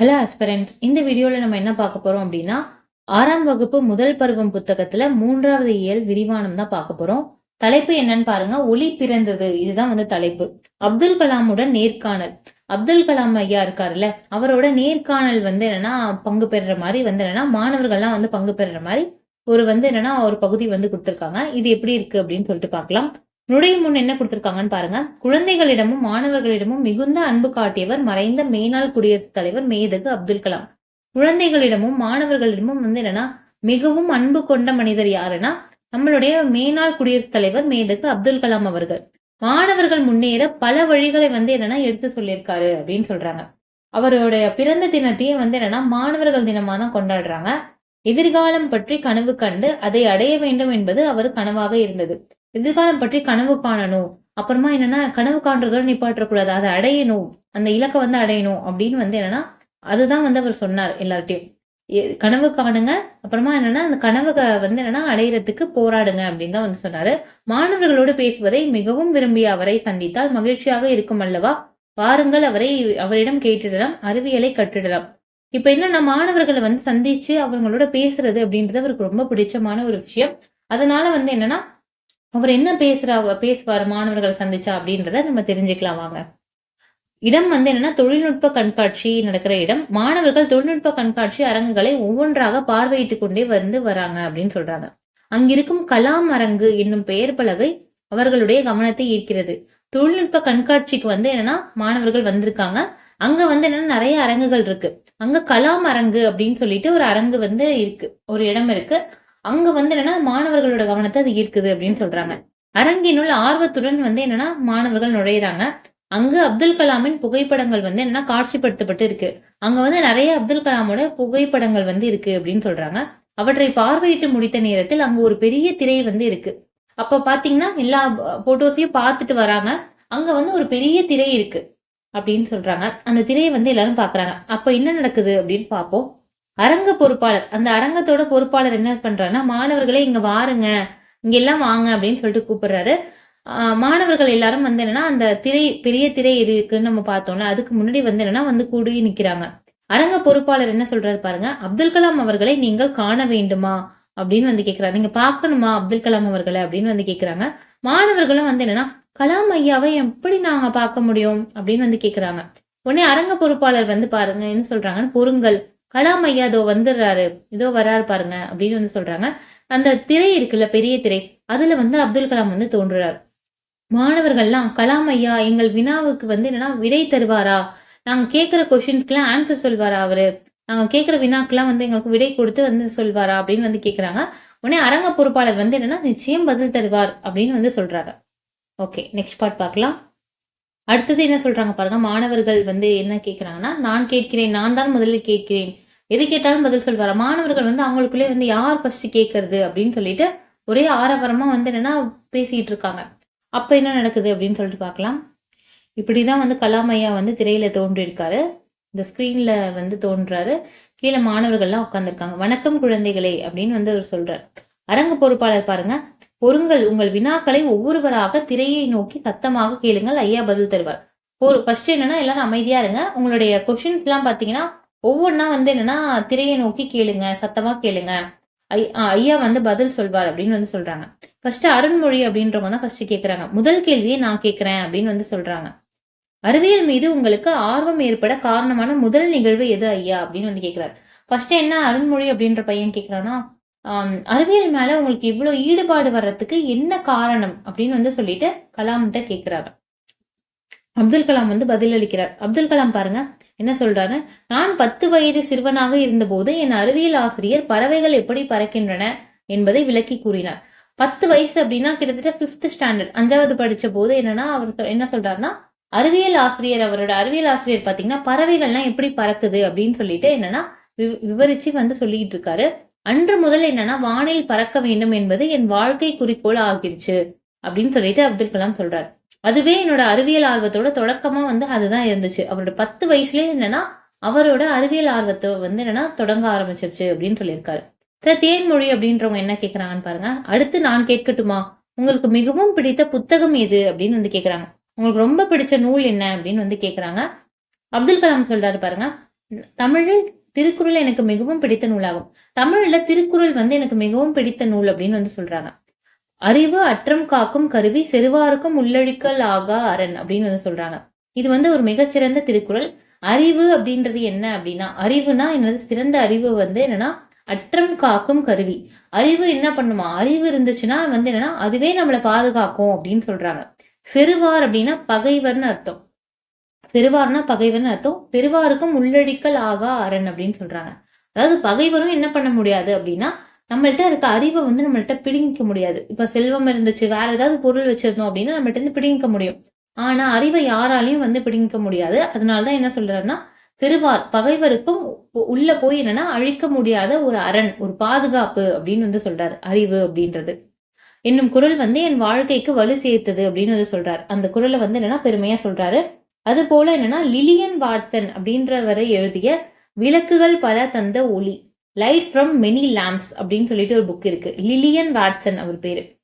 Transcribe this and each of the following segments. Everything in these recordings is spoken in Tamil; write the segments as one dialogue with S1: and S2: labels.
S1: ஹலோ ஆஸ்பரண்ட் இந்த வீடியோவில் நம்ம என்ன பார்க்க போறோம் அப்படின்னா ஆறாம் வகுப்பு முதல் பருவம் புத்தகத்துல மூன்றாவது இயல் விரிவானம் தான் பார்க்க போறோம். தலைப்பு என்னன்னு பாருங்க ஒளி பிறந்தது. இதுதான் வந்து தலைப்பு. அப்துல் கலாமுடன் நேர்காணல். அப்துல் கலாம் ஐயா இருக்காருல்ல அவரோட நேர்காணல் வந்து என்னன்னா பங்கு பெறுற மாதிரி வந்து என்னன்னா மாணவர்கள்லாம் வந்து பங்கு பெறுற மாதிரி ஒரு வந்து என்னன்னா ஒரு பகுதி வந்து கொடுத்துருக்காங்க. இது எப்படி இருக்கு அப்படின்னு சொல்லிட்டு பார்க்கலாம். நுழையும் முன் என்ன கொடுத்திருக்காங்கன்னு பாருங்க. குழந்தைகளிடமும் மாணவர்களிடமும் மிகுந்த அன்பு காட்டியவர் மறைந்த மேனாள் குடியரசுத் தலைவர் மேதகு அப்துல் கலாம். குழந்தைகளிடமும் மாணவர்களிடமும் வந்து என்னன்னா மிகவும் அன்பு கொண்ட மனிதர் யாருன்னா நம்மளுடைய மேனாள் குடியரசுத் தலைவர் மேதகு அப்துல் கலாம் அவர்கள். மாணவர்கள் முன்னேற பல வழிகளை வந்து என்னன்னா எடுத்து சொல்லியிருக்காரு அப்படின்னு சொல்றாங்க. அவருடைய பிறந்த தினத்தையே வந்து என்னன்னா மாணவர்கள் தினமா தான் கொண்டாடுறாங்க. எதிர்காலம் பற்றி கனவு கண்டு அதை அடைய வேண்டும் என்பது அவர் கனவாக இருந்தது. எதிர்காலம் பற்றி கனவு காணணும். அப்புறமா என்னன்னா கனவு காண்றதோட நிப்பாட்டக்கூடாது அதை அடையணும். அந்த இலக்கை வந்து அடையணும் அப்படின்னு வந்து என்னன்னா அதுதான் வந்து அவர் சொன்னார் எல்லார்ட்டையும். கனவு காணுங்க. அப்புறமா என்னன்னா அந்த கனவு வந்து என்னன்னா அடையிறதுக்கு போராடுங்க அப்படின்னு தான் வந்து சொன்னாரு. மாணவர்களோடு பேசுவதை மிகவும் விரும்பிய அவரை சந்தித்தால் மகிழ்ச்சியாக இருக்கும் அல்லவா? வாருங்கள் அவரை அவரிடம் கேட்டுடலாம் அறிவியலை கட்டிடலாம் இப்ப என்னன்னா மாணவர்களை வந்து சந்திச்சு அவங்களோட பேசுறது அப்படின்றது அவருக்கு ரொம்ப பிடிச்சமான ஒரு விஷயம். அதனால வந்து என்னன்னா அவர் என்ன பேசுறா பேசுவார் மாணவர்களை சந்திச்சா அப்படின்றத நம்ம தெரிஞ்சுக்கலாம் வாங்க. இடம் வந்து என்னன்னா தொழில்நுட்ப கண்காட்சி நடக்கிற இடம். மாணவர்கள் தொழில்நுட்ப கண்காட்சி அரங்குகளை ஒவ்வொன்றாக பார்வையிட்டு கொண்டே வந்து வராங்க அப்படின்னு சொல்றாங்க. அங்கிருக்கும் கலாம் அரங்கு என்னும் பெயர் பலகை அவர்களுடைய கவனத்தை ஈர்க்கிறது. தொழில்நுட்ப கண்காட்சிக்கு வந்து என்னன்னா மாணவர்கள் வந்திருக்காங்க. அங்க வந்து என்னன்னா நிறைய அரங்குகள் இருக்கு. அங்க கலாம் அரங்கு அப்படின்னு சொல்லிட்டு ஒரு அரங்கு வந்து இருக்கு ஒரு இடம் இருக்கு. அங்க வந்து என்னன்னா மாணவர்களோட கவனத்தை அது ஈர்க்குது அப்படின்னு சொல்றாங்க. அரங்கினுள் ஆர்வத்துடன் வந்து என்னன்னா மாணவர்கள் நுழையிறாங்க. அங்கு அப்துல் கலாமின் புகைப்படங்கள் வந்து என்னன்னா காட்சிப்படுத்தப்பட்டு இருக்கு. அங்க வந்து நிறைய அப்துல் கலாமோட புகைப்படங்கள் வந்து இருக்கு அப்படின்னு சொல்றாங்க. அவற்றை பார்வையிட்டு முடித்த நேரத்தில் அங்கு ஒரு பெரிய திரை வந்து இருக்கு. அப்ப பாத்தீங்கன்னா எல்லா போட்டோஸையும் பார்த்துட்டு வராங்க. அங்க வந்து ஒரு பெரிய திரை இருக்கு அப்படின்னு சொல்றாங்க. அந்த திரையை வந்து எல்லாரும் பாக்குறாங்க. அப்ப என்ன நடக்குது அப்படின்னு பார்ப்போம் அரங்க பொறுப்பாளர். அந்த அரங்கத்தோட பொறுப்பாளர் என்ன பண்றாருன்னா மாணவர்களே இங்க வாருங்க இங்க எல்லாம் வாங்க அப்படின்னு சொல்லிட்டு கூப்பிடுறாரு. ஆஹ் மாணவர்கள் எல்லாரும் வந்து என்னன்னா அந்த திரை பெரிய திரை இருக்குன்னு நம்ம பார்த்தோம்ல அதுக்கு முன்னாடி வந்து என்னன்னா வந்து கூடி நிக்கிறாங்க. அரங்க பொறுப்பாளர் என்ன சொல்றாரு பாருங்க அப்துல் கலாம் அவர்களை நீங்கள் காண வேண்டுமா? அப்படின்னு வந்து கேக்குறாரு. நீங்க பாக்கணுமா அப்துல் கலாம் அவர்களை அப்படின்னு வந்து கேக்குறாங்க. மாணவர்களும் வந்து என்னன்னா கலாம் ஐயாவை எப்படி நாங்க பார்க்க முடியும்? அப்படின்னு வந்து கேக்குறாங்க. உடனே அரங்க பொறுப்பாளர் வந்து பாருங்க என்ன சொல்றாங்கன்னு பொருங்கள் கலாம் ஐயா இதோ வந்துடுறாரு. இதோ வராரு பாருங்க அப்படின்னு வந்து சொல்றாங்க. அந்த திரை இருக்குல்ல பெரிய திரை அதுல வந்து அப்துல் கலாம் வந்து தோன்றுறார். மாணவர்கள்லாம் கலாம் ஐயா எங்கள் வினாவுக்கு வந்து என்னன்னா விடை தருவாரா? நாங்க கேட்கிற கொஸ்டின்ஸ்க்குலாம் ஆன்சர் சொல்வாரா அவரு? நாங்க கேட்கிற வினாக்கெல்லாம் வந்து எங்களுக்கு விடை கொடுத்து வந்து சொல்வாரா? அப்படின்னு வந்து கேக்குறாங்க. உடனே அரங்க பொறுப்பாளர் வந்து என்னன்னா நிச்சயம் பதில் தருவார் அப்படின்னு வந்து சொல்றாங்க. ஓகே நெக்ஸ்ட் பார்ட் பார்க்கலாம். அடுத்தது என்ன சொல்றாங்க பாருங்க மாணவர்கள் வந்து என்ன கேக்குறாங்கன்னா நான் கேட்கிறேன் நான் தான் முதல்ல கேட்கிறேன். எது கேட்டாலும் பதில் சொல்வாரா. மாணவர்கள் வந்து அவங்களுக்குள்ளே வந்து யார் ஃபர்ஸ்ட் கேட்கறது அப்படின்னு சொல்லிட்டு ஒரே ஆரவாரமா வந்து என்னன்னா பேசிட்டு இருக்காங்க. அப்ப என்ன நடக்குது அப்படின்னு சொல்லிட்டு பார்க்கலாம். இப்படிதான் வந்து கலாம் ஐயா வந்து திரையில தோன்றியிருக்காரு. இந்த ஸ்கிரீன்ல வந்து தோன்றாரு. கீழே மாணவர்கள்லாம் உட்காந்துருக்காங்க வணக்கம் குழந்தைகளே அப்படின்னு வந்து அவர் சொல்றாரு. அரங்கு பொறுப்பாளர் பாருங்க பொருங்கள் உங்கள் வினாக்களை ஒவ்வொருவராக திரையை நோக்கி சத்தமாக கேளுங்கள். ஐயா பதில் தருவார். ஒரு ஃபர்ஸ்ட் என்னன்னா எல்லாரும் அமைதியா இருங்க. உங்களுடைய கொஷின்ஸ் எல்லாம் பாத்தீங்கன்னா ஒவ்வொன்றா வந்து என்னன்னா திரையை நோக்கி கேளுங்க சத்தமா கேளுங்க. ஐ ஐயா வந்து பதில் சொல்வார் அப்படின்னு வந்து சொல்றாங்க. ஃபர்ஸ்ட் அருண்மொழி அப்படின்றவங்க தான் ஃபர்ஸ்ட் கேக்குறாங்க. முதல் கேள்வியை நான் கேட்கிறேன் அப்படின்னு வந்து சொல்றாங்க. அறிவியல் மீது உங்களுக்கு ஆர்வம் ஏற்பட காரணமான முதல் நிகழ்வு எது ஐயா அப்படின்னு வந்து கேட்கிறாரு ஃபர்ஸ்ட் என்ன அருண்மொழி அப்படின்ற பையன் கேக்குறான்னா அறிவியல் மேல உங்களுக்கு இவ்வளவு ஈடுபாடு வர்றதுக்கு என்ன காரணம் அப்படின்னு வந்து சொல்லிட்டு கலாம்கிட்ட கேக்குறாரு. அப்துல் கலாம் வந்து பதில் அளிக்கிறார். அப்துல் கலாம் பாருங்க என்ன சொல்றாரு? நான் பத்து வயது சிறுவனாக இருந்தபோது என் அறிவியல் ஆசிரியர் பறவைகள் எப்படி பறக்கின்றன என்பதை விளக்கி கூறினார். பத்து வயசு அப்படின்னா கிட்டத்தட்ட ஃபிஃப்த் ஸ்டாண்டர்ட் அஞ்சாவது படிச்ச போது என்னன்னா அவர் என்ன சொல்றாருன்னா அறிவியல் ஆசிரியர் அவரோட அறிவியல் ஆசிரியர் பாத்தீங்கன்னா பறவைகள்லாம் எப்படி பறக்குது அப்படின்னு சொல்லிட்டு என்னன்னா வி- விவரிச்சு வந்து சொல்லிட்டு இருக்காரு. அன்று முதல் என்னன்னா வானில் பறக்க வேண்டும் என்பது என் வாழ்க்கை குறிக்கோள் ஆகிருச்சு அப்படின்னு சொல்லிட்டு அப்துல் கலாம் சொல்றார். அதுவே என்னோட அறிவியல் ஆர்வத்தோட தொடக்கமா வந்து அதுதான் இருந்துச்சு. அவரோட பத்து வயசுலயே என்னன்னா அவரோட அறிவியல் ஆர்வத்தை வந்து என்னன்னா தொடங்க ஆரம்பிச்சிருச்சு அப்படின்னு சொல்லியிருக்காரு. சில தேன்மொழி அப்படின்றவங்க என்ன கேக்குறாங்கன்னு பாருங்க. அடுத்து நான் கேட்கட்டுமா? உங்களுக்கு மிகவும் பிடித்த புத்தகம் எது? அப்படின்னு வந்து கேக்குறாங்க. உங்களுக்கு ரொம்ப பிடிச்ச நூல் என்ன? அப்படின்னு வந்து கேக்குறாங்க. அப்துல் கலாம் சொல்றாரு பாருங்க. தமிழில் திருக்குறள் எனக்கு மிகவும் பிடித்த நூலாகும். தமிழ்ல திருக்குறள் வந்து எனக்கு மிகவும் பிடித்த நூல் அப்படின்னு வந்து சொல்றாங்க. அறிவு அற்றம் காக்கும் கருவி செருவாருக்கும் உள்ளழிக்கல் ஆகா அரண் அப்படின்னு வந்து சொல்றாங்க. இது வந்து ஒரு மிகச்சிறந்த திருக்குறள். அறிவு அப்படின்றது என்ன அப்படின்னா அறிவுனா என்னது? சிறந்த அறிவு வந்து என்னன்னா அற்றம் காக்கும் கருவி. அறிவு என்ன பண்ணுமா? அறிவு இருந்துச்சுன்னா வந்து என்னன்னா அதுவே நம்மளை பாதுகாக்கும் அப்படின்னு சொல்றாங்க. செருவார் அப்படின்னா பகைவர்னு அர்த்தம். செருவார்னா பகைவர்னு அர்த்தம். பெருவாருக்கும் உள்ளழிக்கல் ஆகா அரண் அப்படின்னு சொல்றாங்க. அதாவது பகைவரும் என்ன பண்ண முடியாது அப்படின்னா நம்மள்ட்ட இருக்க அறிவை வந்து நம்மள்ட்ட பிடுங்கிக்க முடியாது. இப்ப செல்வம் இருந்துச்சு வேற ஏதாவது பொருள் வச்சிருந்தோம் அப்படின்னா நம்மள்ட்ட இருந்து பிடுங்கிக்க முடியும். ஆனா அறிவை யாராலையும் வந்து பிடுங்கிக்க முடியாது. அதனாலதான் என்ன சொல்றாருன்னா திருவார் பகைவருக்கும் உள்ள போய் என்னன்னா அழிக்க முடியாத ஒரு அரண் ஒரு பாதுகாப்பு அப்படின்னு வந்து சொல்றாரு. அறிவு அப்படின்றது. என்னும் குரல் வந்து என் வாழ்க்கைக்கு வலு சேர்த்தது அப்படின்னு வந்து சொல்றாரு. அந்த குரலை வந்து என்னன்னா பெருமையா சொல்றாரு. அது போல என்னன்னா லிலியன் வாட்சன் அப்படின்றவரை எழுதிய விளக்குகள் பல தந்த ஒளி லைட் ஃப்ரம் மெனி லேம்ப்ஸ் அப்படின்னு சொல்லிட்டு ஒரு புக் இருக்கு. லிலியன் வாட்சன் அவர் பேரு.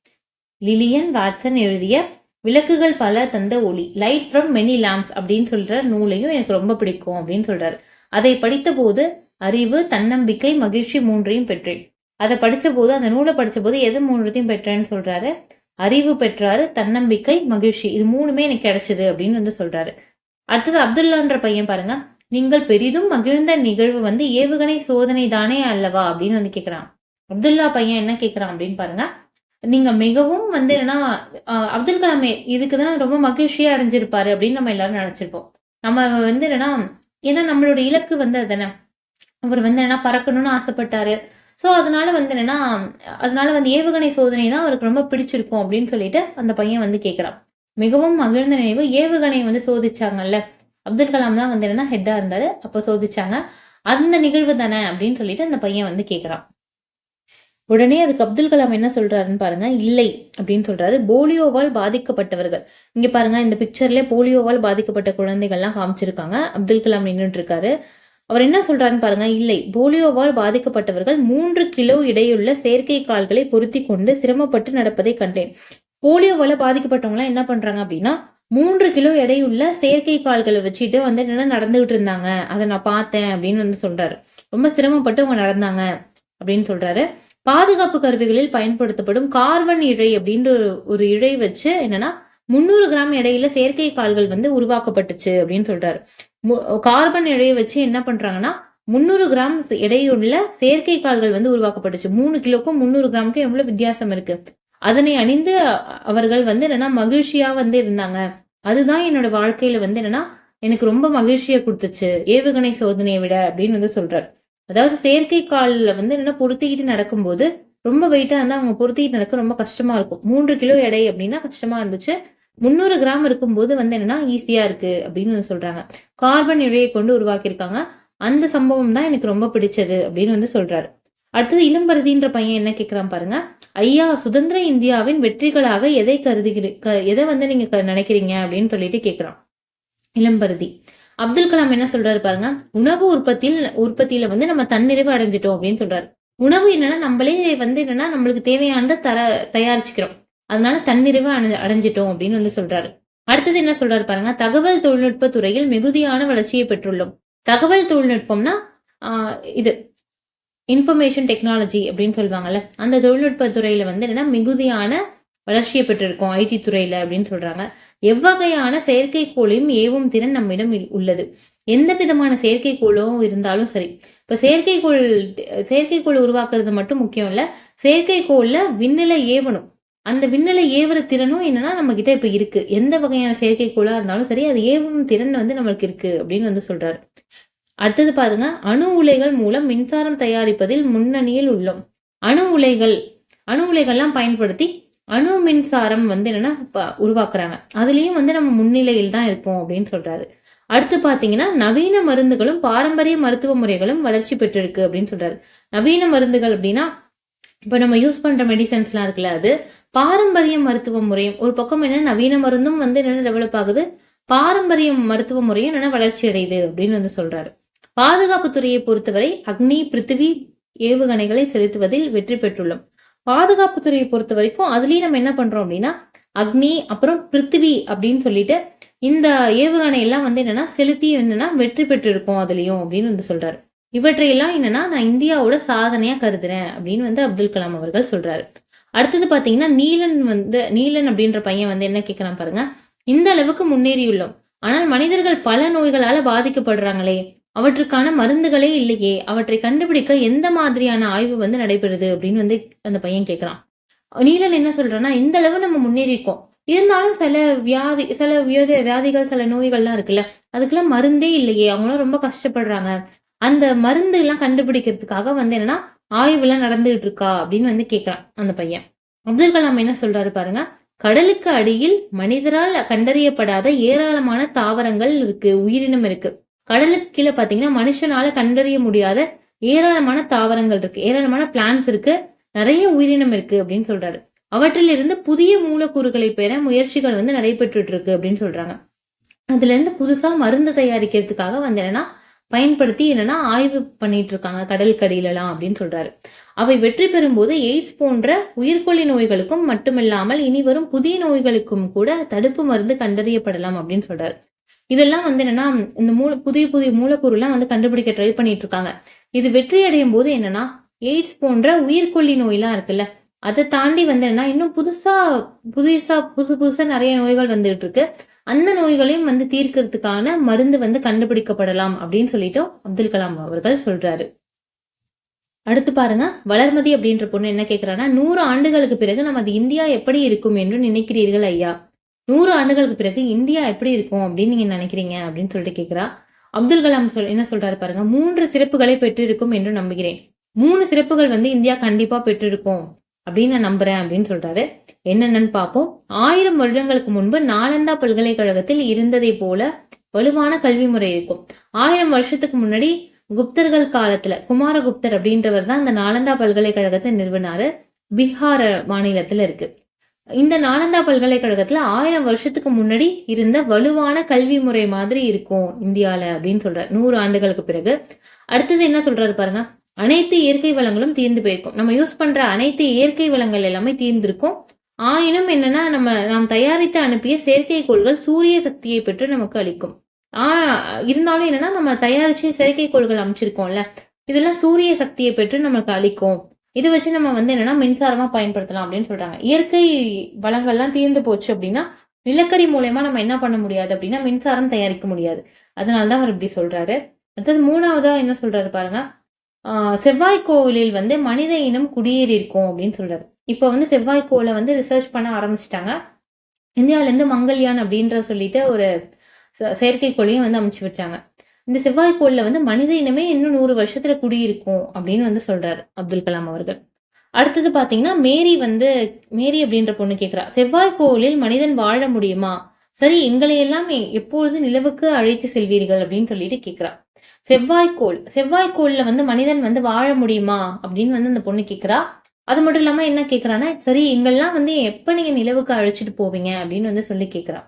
S1: லிலியன் வாட்சன் எழுதிய விளக்குகள் பல தந்த ஒளி லைட் ஃப்ரம் மெனி லேம்ப்ஸ் அப்படின்னு சொல்ற நூலையும் எனக்கு ரொம்ப பிடிக்கும் அப்படின்னு சொல்றாரு. அதை படித்த போது அறிவு தன்னம்பிக்கை மகிழ்ச்சி மூன்றையும் பெற்றேன். அதை படித்த போது அந்த நூலை படித்த போது எது மூணுத்தையும் பெற்றேன்னு சொல்றாரு? அறிவு பெற்றாரு தன்னம்பிக்கை மகிழ்ச்சி. இது மூணுமே எனக்கு கிடைச்சது அப்படின்னு வந்து சொல்றாரு. அடுத்தது அப்துல்லான்ற பையன் பாருங்க. நீங்கள் பெரிதும் மகிழ்ந்த நிகழ்வு வந்து ஏவுகணை சோதனை தானே அல்லவா? அப்படின்னு வந்து கேட்குறான் அப்துல்லா பையன் என்ன கேட்குறான் அப்படின்னு பாருங்க. நீங்க மிகவும் வந்து என்னன்னா அப்துல் கலாம் இதுக்குதான் ரொம்ப மகிழ்ச்சியா அடைஞ்சிருப்பாரு அப்படின்னு நம்ம எல்லாரும் நினைச்சிருப்போம். நம்ம வந்து என்னன்னா ஏன்னா நம்மளோட இலக்கு வந்து அதுதானே. அவர் வந்து என்னன்னா பறக்கணும்னு ஆசைப்பட்டாரு. ஸோ அதனால வந்து என்னன்னா அதனால வந்து ஏவுகணை சோதனை தான் அவருக்கு ரொம்ப பிடிச்சிருக்கும் அப்படின்னு சொல்லிட்டு அந்த பையன் வந்து கேட்குறான் மிகவும் மகிழ்ந்த நினைவு. ஏவுகணை வந்து சோதிச்சாங்கல்ல. அப்துல் கலாம் தான் வந்து என்னன்னா ஹெட்டா இருந்தாரு. அப்போ சோதிச்சாங்க. அந்த நிகழ்வு தானே அப்படின்னு சொல்லிட்டு அந்த பையன் வந்து கேட்குறான் உடனே அதுக்கு அப்துல் கலாம் என்ன சொல்றாருன்னு பாருங்க. இல்லை அப்படின்னு சொல்றாரு. போலியோவால் பாதிக்கப்பட்டவர்கள். இங்க பாருங்க. இந்த பிக்சர்ல போலியோவால் பாதிக்கப்பட்ட குழந்தைகள்லாம் காமிச்சிருக்காங்க. அப்துல் கலாம் நின்றுட்டு இருக்காரு அவர் என்ன சொல்றாருன்னு பாருங்க. இல்லை போலியோவால் பாதிக்கப்பட்டவர்கள் மூன்று கிலோ இடையுள்ள செயற்கை கால்களை பொருத்தி கொண்டு சிரமப்பட்டு நடப்பதை கண்டேன். போலியோவால் பாதிக்கப்பட்டவங்க என்ன பண்றாங்க அப்படின்னா மூன்று கிலோ எடையுள்ள செயற்கை கால்களை வச்சுட்டு வந்து என்ன நடந்துகிட்டு இருந்தாங்க அதை நான் பார்த்தேன் அப்படின்னு வந்து சொல்றாரு. ரொம்ப சிரமப்பட்டு அவங்க நடந்தாங்க அப்படின்னு சொல்றாரு. பாதுகாப்பு கருவிகளில் பயன்படுத்தப்படும் கார்பன் இழை அப்படின்ற ஒரு இழை வச்சு என்னன்னா முன்னூறு கிராம் எடையில செயற்கை கால்கள் வந்து உருவாக்கப்பட்டுச்சு அப்படின்னு சொல்றாரு. கார்பன் இழையை வச்சு என்ன பண்றாங்கன்னா முந்நூறு கிராம் எடையுள்ள செயற்கை கால்கள் வந்து உருவாக்கப்பட்டுச்சு. மூணு கிலோக்கும் முந்நூறு கிராமுக்கும் எவ்வளவு வித்தியாசம் இருக்கு? அதனை அணிந்து அவர்கள் வந்து என்னன்னா மகிழ்ச்சியா வந்து இருந்தாங்க. அதுதான் என்னோட வாழ்க்கையில வந்து என்னன்னா எனக்கு ரொம்ப மகிழ்ச்சியை கொடுத்துச்சு. ஏவுகணை சோதனையை விட அப்படின்னு வந்து சொல்றார். அதாவது செயற்கை காலில் வந்து என்னன்னா பொருத்திக்கிட்டு நடக்கும்போது ரொம்ப வெயிட்டா இருந்தா அவங்க பொருத்திக்கிட்டு நடக்க ரொம்ப கஷ்டமா இருக்கும். மூன்று கிலோ எடை அப்படின்னா கஷ்டமா இருந்துச்சு. முந்நூறு கிராம் இருக்கும்போது வந்து என்னன்னா ஈஸியா இருக்கு அப்படின்னு சொல்றாங்க. கார்பன் இழையை கொண்டு உருவாக்கியிருக்காங்க. அந்த சம்பவம் தான் எனக்கு ரொம்ப பிடிச்சது அப்படின்னு வந்து சொல்றாரு. அடுத்தது இளம்பருதின்ற பையன் என்ன கேட்கிறான் பாருங்க? ஐயா சுதந்திர இந்தியாவின் வெற்றிகளாக எதை கருதுகிறீ எதை வந்து நீங்க நினைக்கிறீங்க அப்படின்னு சொல்லிட்டு கேட்கிறான் இளம்பருதி. அப்துல் கலாம் என்ன சொல்றாரு பாருங்க? உணவு உற்பத்தியில் உற்பத்தியில வந்து நம்ம தன்னிறைவு அடைஞ்சிட்டோம் அப்படின்னு சொல்றாரு. உணவு என்னன்னா நம்மளே வந்து என்னன்னா நம்மளுக்கு தேவையானதை தர தயாரிச்சுக்கிறோம். அதனால தன்னிறைவு அடைஞ்சிட்டோம் அப்படின்னு வந்து சொல்றாரு. அடுத்தது என்ன சொல்றாரு பாருங்க? தகவல் தொழில்நுட்ப துறையில் மிகுதியான வளர்ச்சியை பெற்றுள்ளோம். தகவல் தொழில்நுட்பம்னா இது இன்ஃபர்மேஷன் டெக்னாலஜி அப்படின்னு சொல்லுவாங்கல்ல அந்த தொழில்நுட்ப துறையில வந்து என்னன்னா மிகுதியான வளர்ச்சியை பெற்றிருக்கோம் ஐடி துறையில அப்படின்னு சொல்றாங்க. எவ்வகையான செயற்கைக்கோளையும் ஏவும் திறன் நம்மிடம் உள்ளது. எந்த விதமான செயற்கைக்கோளும் இருந்தாலும் சரி இப்ப செயற்கைக்கோள் செயற்கைக்கோள் உருவாக்குறது மட்டும் முக்கியம் இல்ல செயற்கைக்கோள்ல விண்ணிலை ஏவணும். அந்த விண்ணிலை ஏவுற திறனும் என்னன்னா நம்ம கிட்ட இப்ப இருக்கு. எந்த வகையான செயற்கைக்கோளா இருந்தாலும் சரி அது ஏவும் திறன் வந்து நம்மளுக்கு இருக்கு அப்படின்னு வந்து சொல்றாரு. அடுத்தது பாருங்க அணு உலைகள் மூலம் மின்சாரம் தயாரிப்பதில் முன்னணியில் உள்ளோம். அணு உலைகள் அணு உலைகள்லாம் பயன்படுத்தி அணு மின்சாரம் வந்து என்னன்னா உருவாக்குறாங்க. அதுலயும் வந்து நம்ம முன்னிலையில் தான் இருப்போம் அப்படின்னு சொல்றாரு. அடுத்து பாத்தீங்கன்னா நவீன மருந்துகளும் பாரம்பரிய மருத்துவ முறைகளும் வளர்ச்சி பெற்றிருக்கு அப்படின்னு சொல்றாரு. நவீன மருந்துகள் அப்படின்னா இப்ப நம்ம யூஸ் பண்ற மெடிசன்ஸ்லாம் இருக்குல்ல அது பாரம்பரிய மருத்துவ முறையும் ஒரு பக்கம் என்ன நவீன மருந்தும் வந்து என்னென்ன டெவலப் ஆகுது? பாரம்பரிய மருத்துவ முறையும் என்னென்ன வளர்ச்சி அடையுது அப்படின்னு வந்து சொல்றாரு. பாதுகாப்பு துறையை பொறுத்தவரை அக்னி பிருத்திவி ஏவுகணைகளை செலுத்துவதில் வெற்றி பெற்றுள்ளோம். பாதுகாப்பு துறையை பொறுத்த வரைக்கும் அதுலயும் நம்ம என்ன பண்றோம் அப்படின்னா அக்னி அப்புறம் பிருத்திவி அப்படின்னு சொல்லிட்டு இந்த ஏவுகணை எல்லாம் வந்து என்னன்னா செலுத்தி என்னன்னா வெற்றி பெற்று இருக்கும் அதுலயும் அப்படின்னு வந்து சொல்றாரு. இவற்றையெல்லாம் என்னன்னா நான் இந்தியாவோட சாதனையா கருதுறேன் அப்படின்னு வந்து அப்துல் கலாம் அவர்கள் சொல்றாரு. அடுத்தது பாத்தீங்கன்னா நீலன் வந்து நீலன் அப்படின்ற பையன் வந்து என்ன கேட்கலாம் பாருங்க இந்த அளவுக்கு முன்னேறியுள்ளோம். ஆனால் மனிதர்கள் பல நோய்களால பாதிக்கப்படுறாங்களே அவற்றுக்கான மருந்துகளே இல்லையே. அவற்றை கண்டுபிடிக்க எந்த மாதிரியான ஆய்வு வந்து நடைபெறுது அப்படின்னு வந்து அந்த பையன் கேட்கறான் நீலன் என்ன சொல்றான்னா இந்த அளவு நம்ம முன்னேறிருக்கோம் இருந்தாலும் சில வியாதி சில வியாதி வியாதிகள் சில நோய்கள்லாம் இருக்குல்ல அதுக்கெல்லாம் மருந்தே இல்லையே. அவங்களாம் ரொம்ப கஷ்டப்படுறாங்க. அந்த மருந்து எல்லாம் கண்டுபிடிக்கிறதுக்காக வந்து என்னன்னா ஆய்வுலாம் நடந்துகிட்டு இருக்கா அப்படின்னு வந்து கேட்குறான் அந்த பையன். அப்துல் கலாம் என்ன சொல்றாரு பாருங்க கடலுக்கு அடியில் மனிதரால் கண்டறியப்படாத ஏராளமான தாவரங்கள் இருக்கு உயிரினம் இருக்கு. கடலுக்கு கீழே பாத்தீங்கன்னா மனுஷனால கண்டறிய முடியாத ஏராளமான தாவரங்கள் இருக்கு. ஏராளமான பிளான்ஸ் இருக்கு. நிறைய உயிரினம் இருக்கு அப்படின்னு சொல்றாரு. அவற்றிலிருந்து புதிய மூலக்கூறுகளை பெற முயற்சிகள் வந்து நடைபெற்றுட்டு இருக்கு அப்படின்னு சொல்றாங்க. அதுல இருந்து புதுசா மருந்து தயாரிக்கிறதுக்காக வந்து என்னன்னா பயன்படுத்தி என்னன்னா ஆய்வு பண்ணிட்டு இருக்காங்க கடல் கடியிலலாம் அப்படின்னு சொல்றாரு. அவை வெற்றி பெறும்போது எய்ட்ஸ் போன்ற உயிர்கொல்லி நோய்களுக்கும் மட்டுமில்லாமல் இனி வரும் புதிய நோய்களுக்கும் கூட தடுப்பு மருந்து கண்டறியப்படலாம் அப்படின்னு சொல்றாரு. இதெல்லாம் வந்து என்னன்னா இந்த மூல புதிய புதிய மூலக்கூறுலாம் வந்து கண்டுபிடிக்க ட்ரை பண்ணிட்டு இருக்காங்க இது வெற்றி அடையும் போது என்னன்னா எய்ட்ஸ் போன்ற உயிர்கொல்லி நோயெல்லாம் இருக்குல்ல அதை தாண்டி வந்து என்னன்னா இன்னும் புதுசா புதுசா புதுசு புதுசா நிறைய நோய்கள் வந்துகிட்டு இருக்கு அந்த நோய்களையும் வந்து தீர்க்கறதுக்கான மருந்து வந்து கண்டுபிடிக்கப்படலாம் அப்படின்னு சொல்லிட்டு அப்துல் கலாம் அவர்கள் சொல்றாரு. அடுத்து பாருங்க வளர்மதி அப்படின்ற பொண்ணு என்ன கேட்கிறான்னா நூறு ஆண்டுகளுக்கு பிறகு நமது இந்தியா எப்படி இருக்கும் என்று நினைக்கிறீர்கள் ஐயா? நூறு ஆண்டுகளுக்கு பிறகு இந்தியா எப்படி இருக்கும் அப்படின்னு நீங்க நினைக்கிறீங்க அப்படின்னு சொல்லிட்டு கேக்குறா. அப்துல் கலாம் சொல் என்ன சொல்றாரு பாருங்க மூன்று சிறப்புகளை பெற்றிருக்கும் என்று நம்புகிறேன். மூணு சிறப்புகள் வந்து இந்தியா கண்டிப்பா பெற்றிருக்கும் அப்படின்னு நான் நம்புறேன் அப்படின்னு சொல்றாரு. என்னென்னு பார்ப்போம். ஆயிரம் வருடங்களுக்கு முன்பு நாலந்தா பல்கலைக்கழகத்தில் இருந்ததை போல வலுவான கல்வி முறை இருக்கும். ஆயிரம் வருஷத்துக்கு முன்னாடி குப்தர்கள் காலத்துல குமாரகுப்தர் அப்படின்றவர் தான் இந்த நாலந்தா பல்கலைக்கழகத்தை நிறுவனாரு. பீகார் மாநிலத்துல இருக்கு. இந்த நாலந்தா பல்கலைக்கழகத்தில் ஆயிரம் வருஷத்துக்கு முன்னாடி இருந்த வலுவான கல்வி முறை மாதிரி இருக்கும் இந்தியாவில் அப்படின்னு சொல்கிறார் நூறு ஆண்டுகளுக்கு பிறகு. அடுத்தது என்ன சொல்றாரு பாருங்க. அனைத்து இயற்கை வளங்களும் தீர்ந்து போயிருக்கும். நம்ம யூஸ் பண்ணுற அனைத்து இயற்கை வளங்கள் எல்லாமே தீர்ந்திருக்கும். ஆயினும் என்னன்னா நம்ம நாம் தயாரித்து அனுப்பிய செயற்கைக்கோள்கள் சூரிய சக்தியை பெற்று நமக்கு அளிக்கும். ஆஹ் இருந்தாலும் என்னன்னா நம்ம தயாரிச்சு செயற்கைக்கோள்கள் அமைச்சிருக்கோம்ல. இதெல்லாம் சூரிய சக்தியை பெற்று நமக்கு அளிக்கும். இது வச்சு நம்ம வந்து என்னன்னா மின்சாரமா பயன்படுத்தலாம் அப்படின்னு சொல்றாங்க. இயற்கை வளங்கள்லாம் தீர்ந்து போச்சு அப்படின்னா நிலக்கரி மூலயமா நம்ம என்ன பண்ண முடியாது அப்படின்னா மின்சாரம் தயாரிக்க முடியாது. அதனாலதான் அவர் இப்படி சொல்றாரு. அடுத்தது மூணாவதா என்ன சொல்றாரு பாருங்க. செவ்வாய் கோவிலில் வந்து மனித இனம் குடியேறி இருக்கும் அப்படின்னு சொல்றாரு. இப்போ வந்து செவ்வாய் கோவில வந்து ரிசர்ச் பண்ண ஆரம்பிச்சிட்டாங்க. இந்தியாவிலேருந்து மங்கல்யான் மங்கள்யான் அப்படின்ற சொல்லிட்டு ஒரு செயற்கைக்கோளையும் வந்து அமைச்சு வச்சாங்க. இந்த செவ்வாய் கோளில் வந்து மனித இனமே இன்னும் நூறு வருஷத்துல குடியிருக்கும் அப்படின்னு வந்து சொல்றாரு அப்துல் கலாம் அவர்கள். அடுத்தது பாத்தீங்கன்னா மேரி வந்து மேரி அப்படின்ற பொண்ணு கேட்குறா செவ்வாய் கோவிலில் மனிதன் வாழ முடியுமா? சரி எங்களை எல்லாம் எப்பொழுது நிலவுக்கு அழைத்து செல்வீர்கள்? அப்படின்னு சொல்லிட்டு கேக்குறா. செவ்வாய்க்கோள் செவ்வாய்க்கோள்ல வந்து மனிதன் வந்து வாழ முடியுமா? அப்படின்னு வந்து அந்த பொண்ணு கேக்குறா. அது மட்டும் இல்லாம என்ன கேட்கறான்னா சரி எங்கெல்லாம் வந்து எப்ப நீங்க நிலவுக்கு அழைச்சிட்டு போவீங்க? அப்படின்னு வந்து சொல்லி கேக்குறா.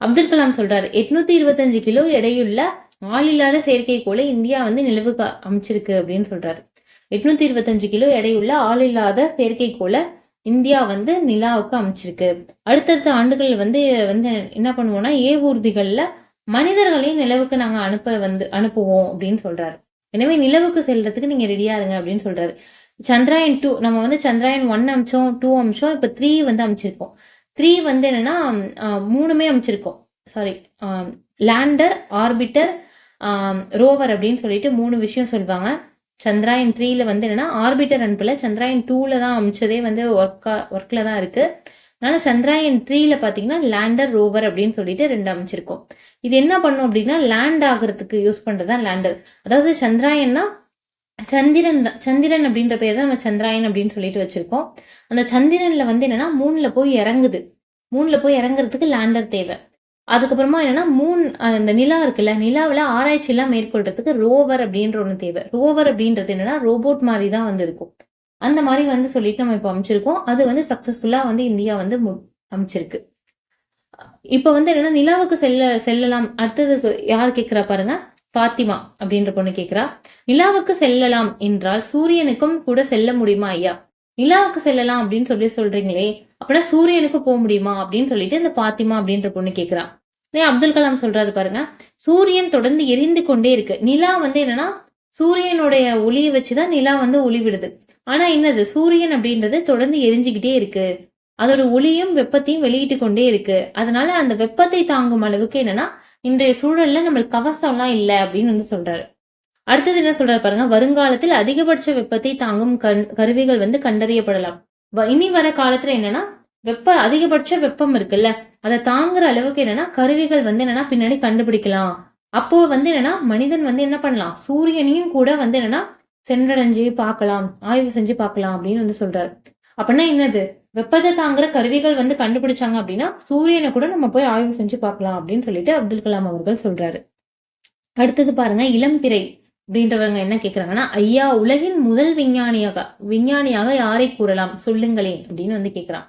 S1: அப்துல் கலாம் சொல்றாரு எட்நூத்தி இருபத்தஞ்சு கிலோ எடையுள்ள ஆளில்லாத செயற்கைக்கோளை இந்தியா வந்து நிலவுக்கு அமைச்சிருக்கு அப்படின்னு சொல்றாரு. எட்நூத்தி இருபத்தஞ்சு கிலோ எடையுள்ள ஆளில்லாத செயற்கைக்கோளை இந்தியா வந்து நிலாவுக்கு அமைச்சிருக்கு. அடுத்தடுத்த ஆண்டுகள் வந்து வந்து என்ன பண்ணுவோம்னா ஏவூர்திகளில் மனிதர்களையும் நிலவுக்கு நாங்கள் அனுப்ப வந்து அனுப்புவோம் அப்படின்னு சொல்றாரு. எனவே நிலவுக்கு செல்றதுக்கு நீங்க ரெடியா இருங்க அப்படின்னு சொல்றாரு. சந்திராயன் டூ நம்ம வந்து சந்திராயன் ஒன் அம்சம் டூ அம்சம் இப்போ த்ரீ வந்து அமைச்சிருக்கோம். த்ரீ வந்து என்னன்னா மூணுமே அமைச்சிருக்கோம். சாரி லேண்டர் ஆர்பிட்டர் ரோவர் அப்படின்னு சொல்லிட்டு மூணு விஷயம் சொல்லுவாங்க சந்திராயன் த்ரீல வந்து என்னன்னா ஆர்பிட்டர் அனுப்பல சந்திராயன் டூல தான் அமைச்சதே வந்து ஒர்க்கா ஒர்க்ல தான் இருக்கு. அதனால சந்திராயன் த்ரீல பாத்தீங்கன்னா லேண்டர் ரோவர் அப்படின்னு சொல்லிட்டு ரெண்டு அமைச்சிருக்கோம். இது என்ன பண்ணும் அப்படின்னா லேண்ட் ஆகுறதுக்கு யூஸ் பண்றதுதான் லேண்டர் அதாவது சந்திராயன்னா சந்திரன் தான் சந்திரன் அப்படின்ற பேர் தான் நம்ம சந்திராயன் அப்படின்னு சொல்லிட்டு வச்சிருக்கோம். அந்த சந்திரன்ல வந்து என்னன்னா மூணுல போய் இறங்குது. மூணுல போய் இறங்குறதுக்கு லேண்டர் தேவை. அதுக்கப்புறமா என்னன்னா மூன் அந்த நிலா இருக்குல்ல நிலாவில் ஆராய்ச்சியெல்லாம் மேற்கொள்றதுக்கு ரோவர் அப்படின்ற ஒன்று தேவை. ரோவர் அப்படின்றது என்னன்னா ரோபோட் மாதிரி தான் வந்து இருக்கும். அந்த மாதிரி வந்து சொல்லிட்டு நம்ம இப்போ அமைச்சிருக்கோம். அது வந்து சக்ஸஸ்ஃபுல்லாக வந்து இந்தியா வந்து அமைச்சிருக்கு. இப்போ வந்து என்னன்னா நிலாவுக்கு செல்ல செல்லலாம். அடுத்தது யார் கேட்குறா பாருங்க? பாத்திமா அப்படின்ற பொண்ணு கேட்குறா நிலாவுக்கு செல்லலாம் என்றால் சூரியனுக்கும் கூட செல்ல முடியுமா ஐயா? நிலாவுக்கு செல்லலாம் அப்படின்னு சொல்லி சொல்றீங்களே அப்படின்னா சூரியனுக்கு போக முடியுமா அப்படின்னு சொல்லிட்டு இந்த பாத்திமா அப்படின்ற பொண்ணு கேட்குறான் அப்துல் கலாம் சொல்றாரு பாருங்க சூரியன் தொடர்ந்து எரிந்து கொண்டே இருக்கு. நிலா வந்து என்னன்னா சூரியனுடைய ஒளியை வச்சுதான் நிலா வந்து ஒளி விடுது ஆனா என்னது? சூரியன் அப்படின்றது தொடர்ந்து எரிஞ்சுக்கிட்டே இருக்கு. அதோட ஒளியும் வெப்பத்தையும் வெளியிட்டு கொண்டே இருக்கு. அதனால அந்த வெப்பத்தை தாங்கும் அளவுக்கு என்னன்னா இன்றைய சூழல்ல நம்மளுக்கு கவசம்லாம் இல்லை அப்படின்னு வந்து சொல்றாரு. அடுத்தது என்ன சொல்றாரு பாருங்க வருங்காலத்தில் அதிகபட்ச வெப்பத்தை தாங்கும் கருவிகள் வந்து கண்டறியப்படலாம். இனி வர காலத்துல என்னன்னா வெப்ப அதிகபட்ச வெப்பம் இருக்குல்ல அதை தாங்குற அளவுக்கு என்னன்னா கருவிகள் வந்து என்னன்னா பின்னாடி கண்டுபிடிக்கலாம். அப்போ வந்து என்னன்னா மனிதன் வந்து என்ன பண்ணலாம்? சூரியனையும் கூட வந்து என்னன்னா சென்றடைஞ்சு பார்க்கலாம் ஆய்வு செஞ்சு பார்க்கலாம் அப்படின்னு வந்து சொல்றாரு. அப்படின்னா என்னது? வெப்பத்தை தாங்குற கருவிகள் வந்து கண்டுபிடிச்சாங்க அப்படின்னா சூரியனை கூட நம்ம போய் ஆய்வு செஞ்சு பார்க்கலாம் அப்படின்னு சொல்லிட்டு அப்துல் கலாம் அவர்கள் சொல்றாரு. அடுத்தது பாருங்க இளம்பிறை அப்படின்றவங்க என்ன கேக்குறாங்கன்னா ஐயா உலகின் முதல் விஞ்ஞானியாக விஞ்ஞானியாக யாரை கூறலாம்? சொல்லுங்களேன் அப்படின்னு வந்து கேட்குறான்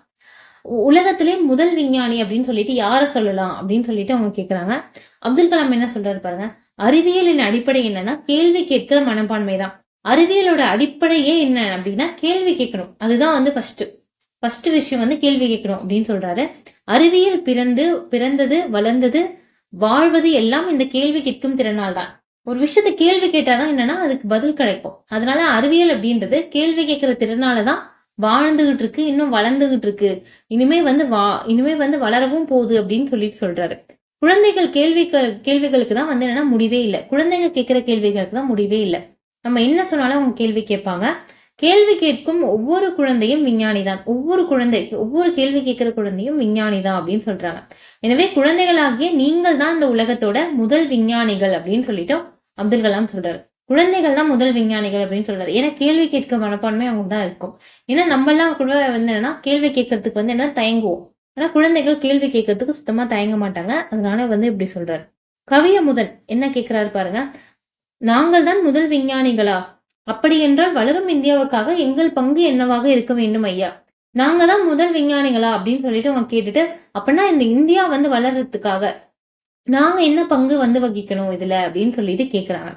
S1: உலகத்திலே முதல் விஞ்ஞானி அப்படின்னு சொல்லிட்டு யாரை சொல்லலாம் அப்படின்னு சொல்லிட்டு அவங்க கேட்குறாங்க அப்துல் கலாம் என்ன சொல்றாரு பாருங்க. அறிவியலின் அடிப்படை என்னன்னா கேள்வி கேட்கிற மனப்பான்மை தான். அறிவியலோட அடிப்படையே என்ன அப்படின்னா கேள்வி கேட்கணும். அதுதான் வந்து ஃபர்ஸ்ட் ஃபர்ஸ்ட் விஷயம் வந்து கேள்வி கேட்கணும் அப்படின்னு சொல்றாரு. அறிவியல் பிறந்து பிறந்தது வளர்ந்தது வாழ்வது எல்லாம் இந்த கேள்வி கேட்கும் திறனால் தான். ஒரு விஷயத்த கேள்வி கேட்டாதான் என்னன்னா அதுக்கு பதில் கிடைக்கும். அதனால அறிவியல் அப்படின்றது கேள்வி கேட்கிற திறனாலதான் வாழ்ந்துகிட்டு இருக்கு இன்னும் வளர்ந்துகிட்டு இருக்கு இனிமே வந்து வா இனிமே வந்து வளரவும் போகுது அப்படின்னு சொல்லிட்டு சொல்றாரு. குழந்தைகள் கேள்விகள் கேள்விகளுக்கு தான் வந்து என்னன்னா முடிவே இல்லை. குழந்தைங்க கேட்கிற கேள்விகளுக்கு தான் முடிவே இல்லை. நம்ம என்ன சொன்னாலும் அவங்க கேள்வி கேட்பாங்க. கேள்வி கேட்கும் ஒவ்வொரு குழந்தையும் விஞ்ஞானி தான். ஒவ்வொரு குழந்தை ஒவ்வொரு கேள்வி கேட்கிற குழந்தையும் விஞ்ஞானி தான் அப்படின்னு சொல்றாங்க. எனவே குழந்தைகளாகிய நீங்கள் தான் இந்த உலகத்தோட முதல் விஞ்ஞானிகள் அப்படின்னு சொல்லிட்டு அப்துல் கலாம் சொல்றாரு. குழந்தைகள் தான் முதல் விஞ்ஞானிகள் அப்படின்னு சொல்றாரு. ஏன்னா கேள்வி கேட்க மனப்பான்மை அவங்க தான் இருக்கும். ஏன்னா நம்மெல்லாம் கூட வந்து என்னன்னா கேள்வி கேட்கறதுக்கு வந்து என்ன தயங்குவோம். ஆனா குழந்தைகள் கேள்வி கேட்கறதுக்கு சுத்தமா தயங்க மாட்டாங்க. அதனால வந்து இப்படி சொல்றாரு. கவிய முதல் என்ன கேட்கிறாரு பாருங்க. நாங்கள் தான் முதல் விஞ்ஞானிகளா? அப்படி என்றால் வளரும் இந்தியாவுக்காக எங்கள் பங்கு என்னவாக இருக்க வேண்டும் ஐயா? நாங்க தான் முதல் விஞ்ஞானிகளா? அப்படின்னு சொல்லிட்டு அவங்க கேட்டுட்டு அப்படின்னா இந்த இந்தியா வந்து வளர்றதுக்காக நாங்க என்ன பங்கு வந்து வகிக்கணும் இதுல? அப்படின்னு சொல்லிட்டு கேக்குறாங்க.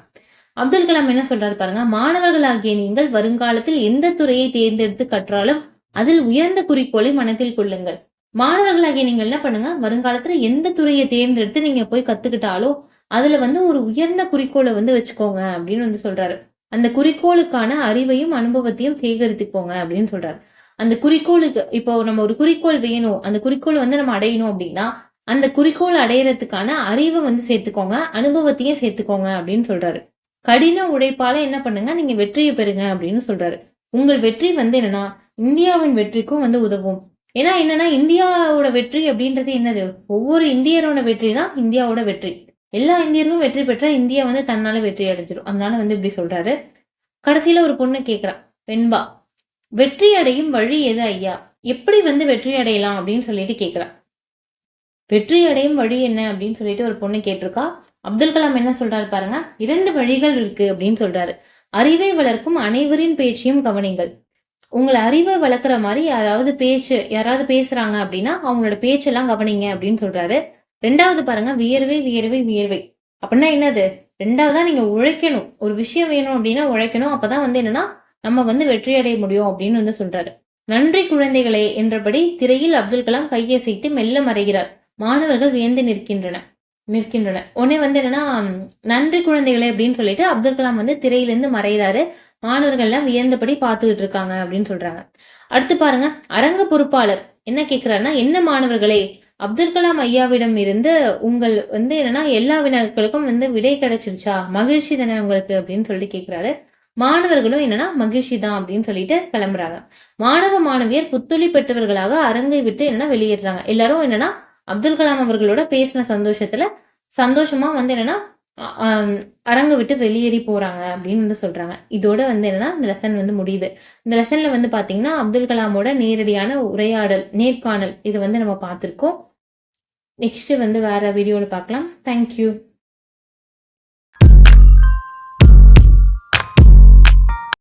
S1: அப்துல் கலாம் என்ன சொல்றாரு பாருங்க மாணவர்களாகிய நீங்கள் வருங்காலத்தில் எந்த துறையை தேர்ந்தெடுத்து கற்றாலும் அதில் உயர்ந்த குறிக்கோளை மனத்தில் கொள்ளுங்கள். மாணவர்களாகிய நீங்கள் என்ன பண்ணுங்க வருங்காலத்துல எந்த துறையை தேர்ந்தெடுத்து நீங்க போய் கத்துக்கிட்டாலோ அதுல வந்து ஒரு உயர்ந்த குறிக்கோளை வந்து வச்சுக்கோங்க அப்படின்னு வந்து சொல்றாரு. அந்த குறிக்கோளுக்கான அறிவையும் அனுபவத்தையும் சேகரித்துக்கோங்க அப்படின்னு சொல்றாரு. அந்த குறிக்கோளுக்கு இப்போ நம்ம ஒரு குறிக்கோள் வேணும் அந்த குறிக்கோள் வந்து நம்ம அடையணும் அப்படின்னா அந்த குறிக்கோள் அடையறதுக்கான அறிவை வந்து சேர்த்துக்கோங்க அனுபவத்தையும் சேர்த்துக்கோங்க அப்படின்னு சொல்றாரு. கடின உழைப்பால என்ன பண்ணுங்க? நீங்க வெற்றியை பெறுங்க அப்படின்னு சொல்றாரு. உங்கள் வெற்றி வந்து என்னன்னா இந்தியாவின் வெற்றிக்கும் வந்து உதவும். ஏன்னா என்னன்னா இந்தியாவோட வெற்றி அப்படின்றது என்னது? ஒவ்வொரு இந்தியரோட வெற்றி தான் இந்தியாவோட வெற்றி. எல்லா இந்தியரும் வெற்றி பெற்றா இந்தியா வந்து தன்னால வெற்றி அடைஞ்சிடும் அதனால வந்து இப்படி சொல்றாரு. கடைசியில ஒரு பொண்ணு கேக்குறா பெண்பா வெற்றி அடையும் வழி எது ஐயா? எப்படி வந்து வெற்றி அடையலாம்? அப்படின்னு சொல்லிட்டு கேக்குறா. வெற்றி அடையும் வழி என்ன? அப்படின்னு சொல்லிட்டு ஒரு பொண்ணு கேட்டிருக்கா. அப்துல் கலாம் என்ன சொல்றாரு பாருங்க? இரண்டு வழிகள் இருக்கு அப்படின்னு சொல்றாரு. அறிவை வளர்க்கும் அனைவரின் பேச்சையும் கவனிங்கள். உங்களை அறிவை வளர்க்குற மாதிரி யாராவது பேச்சு யாராவது பேசுறாங்க அப்படின்னா அவங்களோட பேச்செல்லாம் கவனிங்க அப்படின்னு சொல்றாரு. ரெண்டாவது பாருங்க வியர்வை வியர்வை வியர்வை. அப்படின்னா என்னது? ரெண்டாவதா நீங்க உழைக்கணும். ஒரு விஷயம் வேணும் அப்படின்னா உழைக்கணும். அப்பதான் வந்து என்னன்னா நம்ம வந்து வெற்றி அடைய முடியும் அப்படின்னு வந்து சொல்றாரு. நன்றி குழந்தைகளே என்றபடி திரையில் அப்துல் கலாம் கையசைத்து மெல்ல மறைகிறார். மாணவர்கள் வியந்து நிற்கின்றனர். நிற்கின்றன. உடனே வந்து என்னன்னா நன்றி குழந்தைகளே அப்படின்னு சொல்லிட்டு அப்துல் கலாம் வந்து திரையிலேருந்து மறைகிறாரு. மாணவர்கள்லாம் வியந்தபடி பார்த்துக்கிட்டு இருக்காங்க அப்படின்னு சொல்றாங்க. அடுத்து பாருங்க அரங்க பொறுப்பாளர் என்ன கேட்கிறாருன்னா என்ன மாணவர்களே அப்துல் கலாம் ஐயாவிடம் இருந்து உங்கள் வந்து என்னன்னா எல்லா வினாக்களுக்கும் வந்து விடை கிடைச்சிருச்சா? மகிழ்ச்சி தானே உங்களுக்கு? அப்படின்னு சொல்லிட்டு கேட்கிறாரு மாணவர்களும் என்னன்னா மகிழ்ச்சி தான் அப்படின்னு சொல்லிட்டு கிளம்புறாங்க. மாணவ மாணவியர் புத்துளி பெற்றவர்களாக அரங்கை விட்டு என்னன்னா வெளியேறாங்க எல்லாரும் என்னன்னா அப்துல் கலாம் அவர்களோட பேசின சந்தோஷத்துல சந்தோஷமா வந்து என்னன்னா அரங்க விட்டு வெளியேறி போறாங்க அப்படின்னு வந்து சொல்றாங்க. இதோட வந்து என்னன்னா இந்த லெசன் வந்து முடியுது. இந்த லெசன்ல வந்து பாத்தீங்கன்னா அப்துல் கலாமோட நேரடியான உரையாடல் நேர்காணல் இது வந்து நம்ம பார்த்துருக்கோம். நெக்ஸ்ட் வந்து வேற வீடியோவில் பார்க்கலாம். தேங்க்யூ